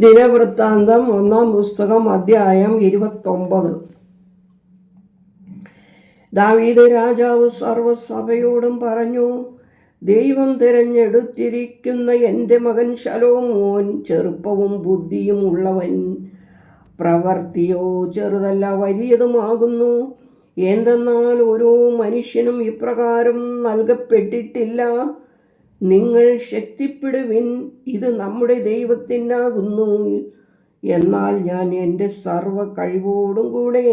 ദിനവൃത്താന്തം ഒന്നാം പുസ്തകം അധ്യായം ഇരുപത്തൊമ്പത്. ദാവീദ് രാജാവ് സർവസഭയോടും പറഞ്ഞു ദൈവം തിരഞ്ഞെടുത്തിരിക്കുന്ന എന്റെ മകൻ ശലോമോൻ ചെറുപ്പവും ബുദ്ധിയും ഉള്ളവൻ. പ്രവർത്തിയോ ചെറുതല്ല വലിയതുമാകുന്നു. എന്തെന്നാൽ ഓരോ മനുഷ്യനും ഇപ്രകാരം നൽകപ്പെട്ടിട്ടില്ല. നിങ്ങൾ ശക്തിപ്പെടുവിൻ ഇത് നമ്മുടെ ദൈവത്തിനാകുന്നു. എന്നാൽ ഞാൻ എന്റെ സർവ കഴിവോടും കൂടെ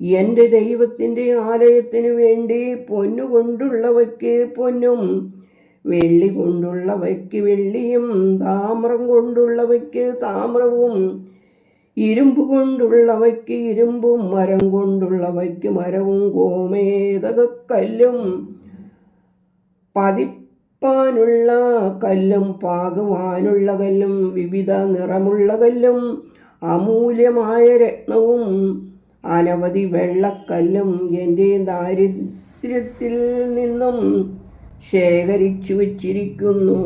എന്റെ ദൈവത്തിന്റെ ആലയത്തിനു വേണ്ടി പൊന്നുകൊണ്ടുള്ളവയ്ക്ക് പൊന്നും വെള്ളി കൊണ്ടുള്ളവയ്ക്ക് വെള്ളിയും താമ്രം കൊണ്ടുള്ളവയ്ക്ക് താമ്രവും ഇരുമ്പ് കൊണ്ടുള്ളവയ്ക്ക് ഇരുമ്പും മരം കൊണ്ടുള്ളവയ്ക്ക് മരവും ഗോമേതകക്കല്ലും പതിപ്പാനുള്ള കല്ലും പാകുവാനുള്ള കല്ലും വിവിധ നിറമുള്ള കല്ലും അമൂല്യമായ രത്നവും അനവധി വെള്ളക്കല്ലും എന്റെ ദാരിദ്ര്യത്തിൽ നിന്നും ശേഖരിച്ചു വച്ചിരിക്കുന്നു.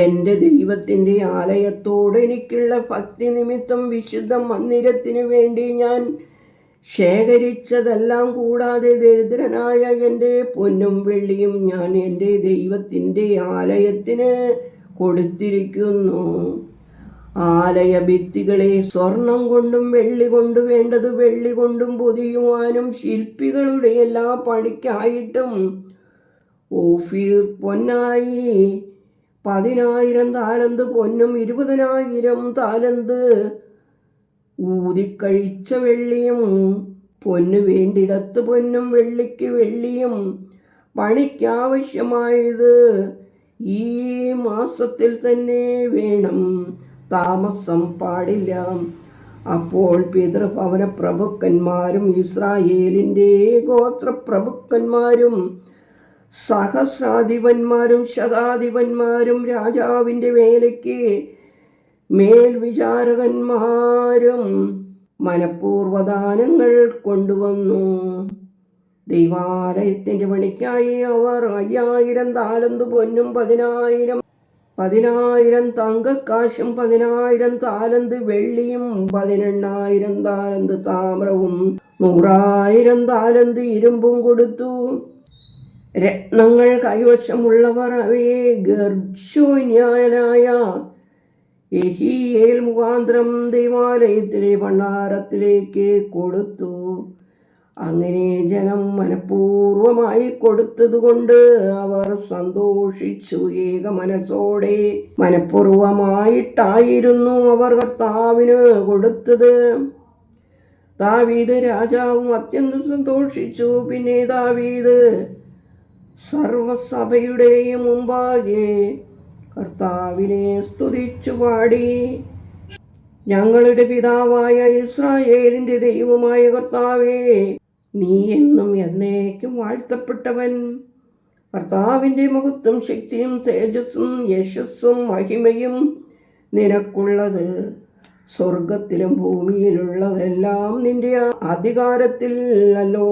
എന്റെ ദൈവത്തിന്റെ ആലയത്തോട് എനിക്കുള്ള ഭക്തി നിമിത്തം വിശുദ്ധ മന്ദിരത്തിനു വേണ്ടി ഞാൻ ശേഖരിച്ചതെല്ലാം കൂടാതെ ദരിദ്രനായ എന്റെ പൊന്നും വെള്ളിയും ഞാൻ എന്റെ ദൈവത്തിന്റെ ആലയത്തിന് കൊടുത്തിരിക്കുന്നു. ആലയ ഭിത്തികളെ സ്വർണം കൊണ്ടും വെള്ളി കൊണ്ടും വേണ്ടത് വെള്ളി കൊണ്ടും പൊതിയുവാനും ശില്പികളുടെ എല്ലാ പണിക്കായിട്ടും ഓഫീർ പൊന്നായി പതിനായിരം താലന്ത് പൊന്നും ഇരുപതിനായിരം താലന്ത് ഊതിക്കഴിച്ച വെള്ളിയും പൊന്നു വേണ്ടിടത്ത് പൊന്നും വെള്ളിക്ക് വെള്ളിയും. പണിക്കാവശ്യമായത് ഈ മാസത്തിൽ തന്നെ വേണം. താമസം പാടില്ല. അപ്പോൾ പിതൃഭവന പ്രഭുക്കന്മാരും ഇസ്രായേലിന്റെ ഗോത്രപ്രഭുക്കന്മാരും സഹസ്രാധിപന്മാരും ശതാധിപന്മാരും രാജാവിന്റെ വേലയ്ക്ക് മേൽവിചാരകന്മാരും മനഃപൂർവദാനങ്ങൾ കൊണ്ടുവന്നു. ദൈവാലയത്തിന്റെ പണിക്കായി അവർ അയ്യായിരം താലന്ത് പൊന്നും പതിനായിരം പതിനായിരം തങ്കക്കാശും പതിനായിരം താലന്ത് വെള്ളിയും പതിനെണ്ണായിരം താലന്ത് താമ്രവും നൂറായിരം താലന്ത് ഇരുമ്പും കൊടുത്തു. രത്നങ്ങൾ കൈവശമുള്ളവർ അവയെ ഗർജോന്യായനായ എഹിയേൽ മുഖാന്തരം ദൈവാലയത്തിലെ ഭണ്ഡാരത്തിലേക്ക് കൊടുത്തു. അങ്ങനെ ജനം മനഃപൂർവമായി കൊടുത്തതുകൊണ്ട് അവർ സന്തോഷിച്ചു. ഏക മനസ്സോടെ മനഃപൂർവമായിട്ടായിരുന്നു അവർ കർത്താവിന് കൊടുത്തത്. ദാവീദ് രാജാവും അത്യന്തം സന്തോഷിച്ചു. പിന്നെ ദാവീദ് സർവസഭയുടെയും മുമ്പാകെ കർത്താവിനെ സ്തുതിച്ചു പാടി. ഞങ്ങളുടെ പിതാവായ ഇസ്രായേലിന്റെ ദൈവമായ കർത്താവേ നീ എന്നും എന്നേക്കും വാഴ്ത്തപ്പെട്ടവൻ. കർത്താവിന്റെ മുഖത്തും ശക്തിയും തേജസ്സും യശസ്സും മഹിമയും നിനക്കുള്ളത്. സ്വർഗത്തിലും ഭൂമിയിലുള്ളതെല്ലാം നിന്റെ അധികാരത്തിൽ അല്ലോ.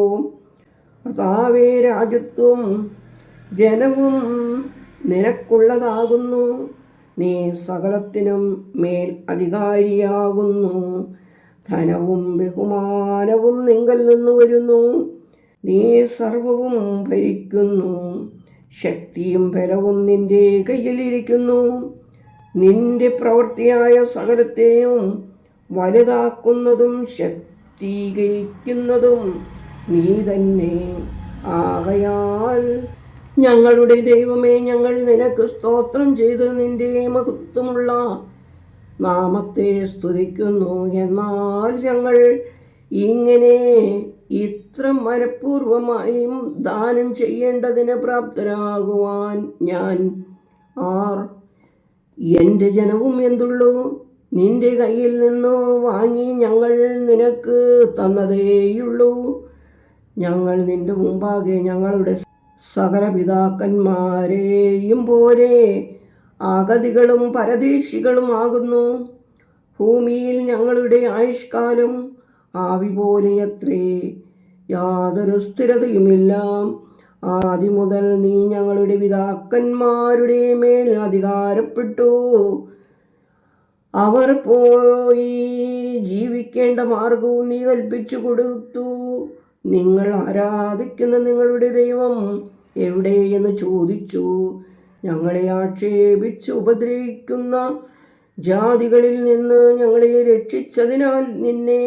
കർത്താവേ രാജ്യത്വം ജനവും നിനക്കുള്ളതാകുന്നു നീ സകലത്തിനും മേൽ അധികാരിയാകുന്നു. ധനവും ബഹുമാനവും നിങ്കൽ നിന്ന് വരുന്നു. നീ സർവവും ഭരിക്കുന്നു. ശക്തിയും ബലവും നിന്റെ കയ്യിലിരിക്കുന്നു നിന്റെ പ്രവൃത്തിയായ സകലത്തെയും വലുതാക്കുന്നതും ശക്തീകരിക്കുന്നതും നീ തന്നെ. ആകയാൽ ഞങ്ങളുടെ ദൈവമേ ഞങ്ങൾ നിനക്ക് സ്തോത്രം ചെയ്ത്. നിന്റെ മഹത്വമുള്ള നാമത്തെ സ്തുതിക്കുന്നു. എന്നാൽ ഞങ്ങൾ ഇങ്ങനെ ഇത്ര മനഃപൂർവമായും ദാനം ചെയ്യേണ്ടതിന് പ്രാപ്തരാകുവാൻ ഞാൻ ആർ എന്റെ ജനവും എന്തുള്ളൂ? നിന്റെ കയ്യിൽ നിന്ന് വാങ്ങി ഞങ്ങൾ നിനക്ക് തന്നതേയുള്ളൂ. ഞങ്ങൾ നിന്റെ മുമ്പാകെ ഞങ്ങളുടെ സകല പിതാക്കന്മാരെയും പോലെ അഗതികളും പരദേശികളും ആകുന്നു. ഭൂമിയിൽ ഞങ്ങളുടെ ആയുഷ്കാലം ആവി പോലെയത്രേ. യാതൊരു സ്ഥിരതയുമില്ല. ആദ്യം മുതൽ നീ ഞങ്ങളുടെ പിതാക്കന്മാരുടെ മേൽ അധികാരപ്പെട്ടു. അവർ പോയി ജീവിക്കേണ്ട മാർഗവും നീ കൽപ്പിച്ചു കൊടുത്തു. നിങ്ങൾ ആരാധിക്കുന്ന നിങ്ങളുടെ ദൈവം എവിടെയെന്ന് ചോദിച്ചു. ഞങ്ങളെ ആക്ഷേപിച്ച് ഉപദ്രവിക്കുന്ന ജാതികളിൽ നിന്ന് ഞങ്ങളെ രക്ഷിച്ചതിനാൽ നിന്നെ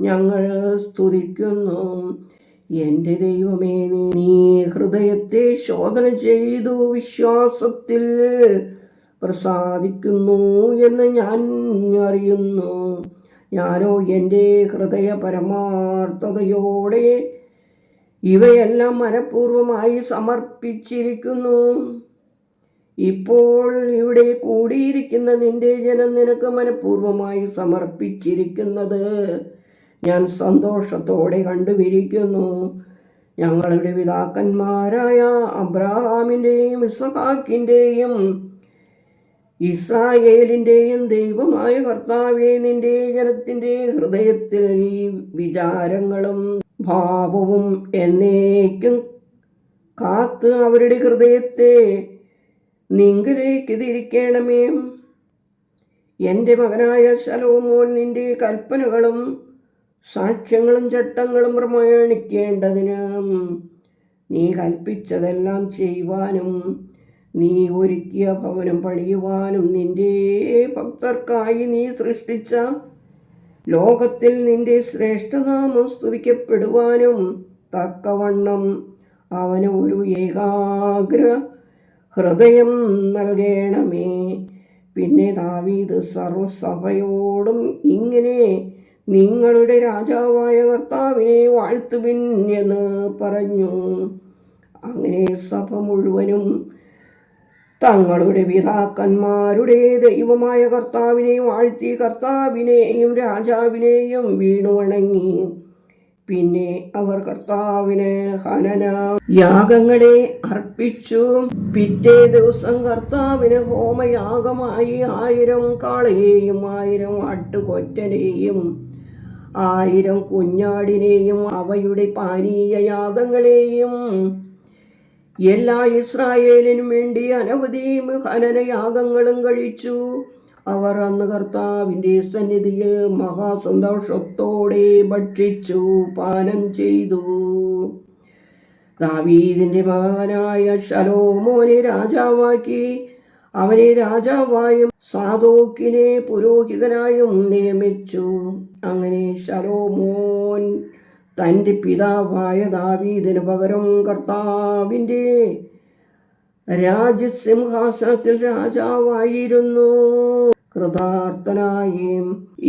ഞങ്ങൾ സ്തുതിക്കുന്നു. എന്റെ ദൈവമേ നീ ഹൃദയത്തെ ശോധന ചെയ്തു വിശ്വാസത്തിൽ പ്രസാദിക്കുന്നു എന്ന് ഞാൻ അറിയുന്നു. ഞാനോ എന്റെ ഹൃദയ പരമാർത്ഥതയോടെ ഇവയെല്ലാം മനഃപൂർവമായി സമർപ്പിച്ചിരിക്കുന്നു. ഇപ്പോൾ ഇവിടെ കൂടിയിരിക്കുന്ന നിന്റെ ജനം നിനക്ക് മനഃപൂർവമായി സമർപ്പിച്ചിരിക്കുന്നത്. ഞാൻ സന്തോഷത്തോടെ കണ്ടുപിരിക്കുന്നു. ഞങ്ങളുടെ പിതാക്കന്മാരായ അബ്രഹാമിന്റെയും ഇസഹാക്കിന്റെയും ഇസ്രായേലിന്റെയും ദൈവമായ കർത്താവെ നിന്റെ ജനത്തിന്റെ ഹൃദയത്തിൽ ഈ വിചാരങ്ങളും ഭാവവും എന്നേക്കും കാത്ത് അവരുടെ ഹൃദയത്തെ നിങ്കിലേക്ക് തിരിക്കണമേ എന്റെ മകനായ ശലോമോൻ നിന്റെ കൽപ്പനകളും സാക്ഷ്യങ്ങളും ചട്ടങ്ങളും പ്രമാണിക്കേണ്ടതിന് നീ കൽപ്പിച്ചതെല്ലാം ചെയ്യുവാനും നീ ഒരുക്കിയ ഭവനം പണിയുവാനും നിന്റെ ഭക്തർക്കായി നീ സൃഷ്ടിച്ച ലോകത്തിൽ നിന്റെ ശ്രേഷ്ഠനാമം സ്തുതിക്കപ്പെടുവാനും തക്കവണ്ണം അവന് ഒരു ഏകാഗ്ര ഹൃദയം നൽകണമേ. പിന്നെ ദാവീദ് സർവസഭയോടും ഇങ്ങനെ നിങ്ങളുടെ രാജാവായ കർത്താവിനെ വാഴ്ത്തുവിൻ എന്ന് പറഞ്ഞു. അങ്ങനെ സഭ മുഴുവനും തങ്ങളുടെ പിതാക്കന്മാരുടെ ദൈവമായ കർത്താവിനെയും ആഴ്ത്തി കർത്താവിനെയും രാജാവിനെയും വീണു വണങ്ങി. പിന്നെ അവർ കർത്താവിനെ ഹനന യാഗങ്ങളെ അർപ്പിച്ചു. പിറ്റേ ദിവസം കർത്താവിന് ഹോമയാഗമായി ആയിരം കാളയെയും ആയിരം ആട്ടുകൊറ്റനെയും ആയിരം കുഞ്ഞാടിനെയും അവയുടെ പാനീയ യാഗങ്ങളെയും എല്ലാ ഇസ്രായേലിനും വേണ്ടി അനവധി ഹനനയാഗങ്ങളും കഴിച്ചു. അവർ അന്ന് കർത്താവിന്റെ സന്നിധിയിൽ മഹാസന്തോഷത്തോടെ ഭക്ഷിച്ചു പാനം ചെയ്തു. ദാവീദിന്റെ മകനായ ശലോമോനെ രാജാവാക്കി. അവനെ രാജാവായും സാധോക്കിനെ പുരോഹിതനായും നിയമിച്ചു. അങ്ങനെ ശലോമോൻ തന്റെ പിതാവായ ദാവീദിന് പകരം കർത്താവിന്റെ രാജസിംഹാസനത്തിൽ രാജാവായിരുന്നു. കൃതാർത്ഥനായി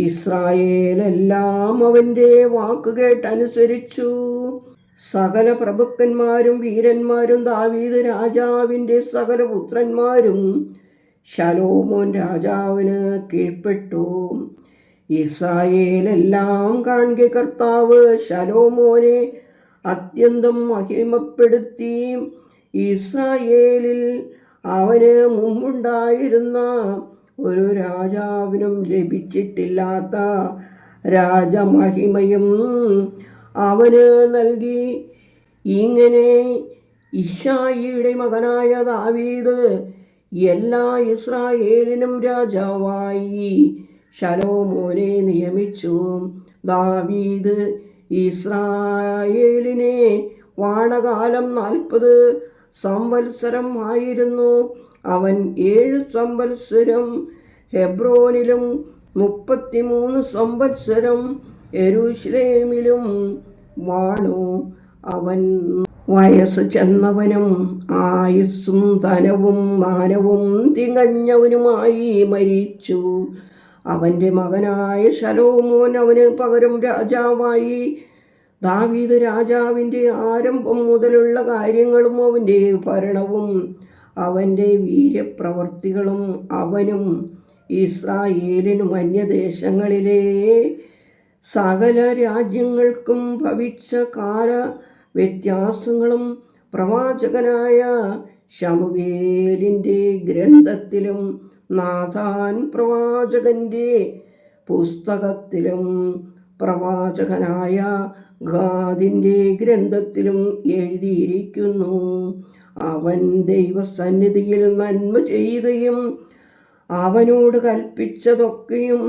ഇസ്രായേലെല്ലാം അവന്റെ വാക്കുകേട്ടനുസരിച്ചു സകല പ്രഭുക്കന്മാരും വീരന്മാരും ദാവീദ് രാജാവിന്റെ സകല പുത്രന്മാരും ശലോമോൻ രാജാവിന് കീഴ്പ്പെട്ടു. ഇസ്രായേലെല്ലാം കാണുക കർത്താവ് ശലോമോനെ അത്യന്തം മഹിമപ്പെടുത്തി. ഇസ്രായേലിൽ അവന് മുമ്പുണ്ടായിരുന്ന ഒരു രാജാവിനും ലഭിച്ചിട്ടില്ലാത്ത രാജമഹിമയും അവന് നൽകി. ഇങ്ങനെ ഇഷായിയുടെ മകനായ ദാവീദ് എല്ലാ ഇസ്രായേലിനും രാജാവായി. ശലോമോനെ നിയമിച്ചു. ദാവീദ് ഇസ്രായേലിനെ വാണകാലം നാൽപ്പത് സംവത്സരം ആയിരുന്നു. അവൻ ഏഴ് സംവത്സരം ഹെബ്രോനിലും മുപ്പത്തിമൂന്ന് സംവത്സരം എരുഷ്ലേമിലും വാണു. അവൻ വയസ്സ് ചെന്നവനും ആയുസ്സും ധനവും മാനവും തികഞ്ഞവനുമായി മരിച്ചു. അവന്റെ മകനായ ശലോമോൻ അവന് പകരം രാജാവായി. ദാവീദ് രാജാവിന്റെ ആരംഭം മുതലുള്ള കാര്യങ്ങളും അവന്റെ ഭരണവും അവന്റെ വീര്യപ്രവർത്തികളും അവനും ഇസ്രായേലിനും അന്യദേശങ്ങളിലെ സകല രാജ്യങ്ങൾക്കും ഭവിച്ച കാല വ്യത്യാസങ്ങളും പ്രവാചകനായ ശമുവേലിന്റെ ഗ്രന്ഥത്തിലും നാഥാൻ പ്രവാചകന്റെ പുസ്തകത്തിലും പ്രവാചകനായ ഗാദിന്റെ ഗ്രന്ഥത്തിലും എഴുതിയിരിക്കുന്നു. അവൻ ദൈവസന്നിധിയിൽ നന്മ ചെയ്യുകയും അവനോട് കൽപ്പിച്ചതൊക്കെയും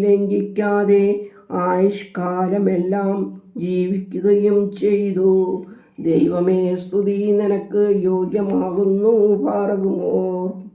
ലംഘിക്കാതെ ആയുഷ്കാലമെല്ലാം ജീവിക്കുകയും ചെയ്തു. ദൈവമേ സ്തുതി. നിനക്ക് യോഗ്യമാകുന്നു പാറകുമോർ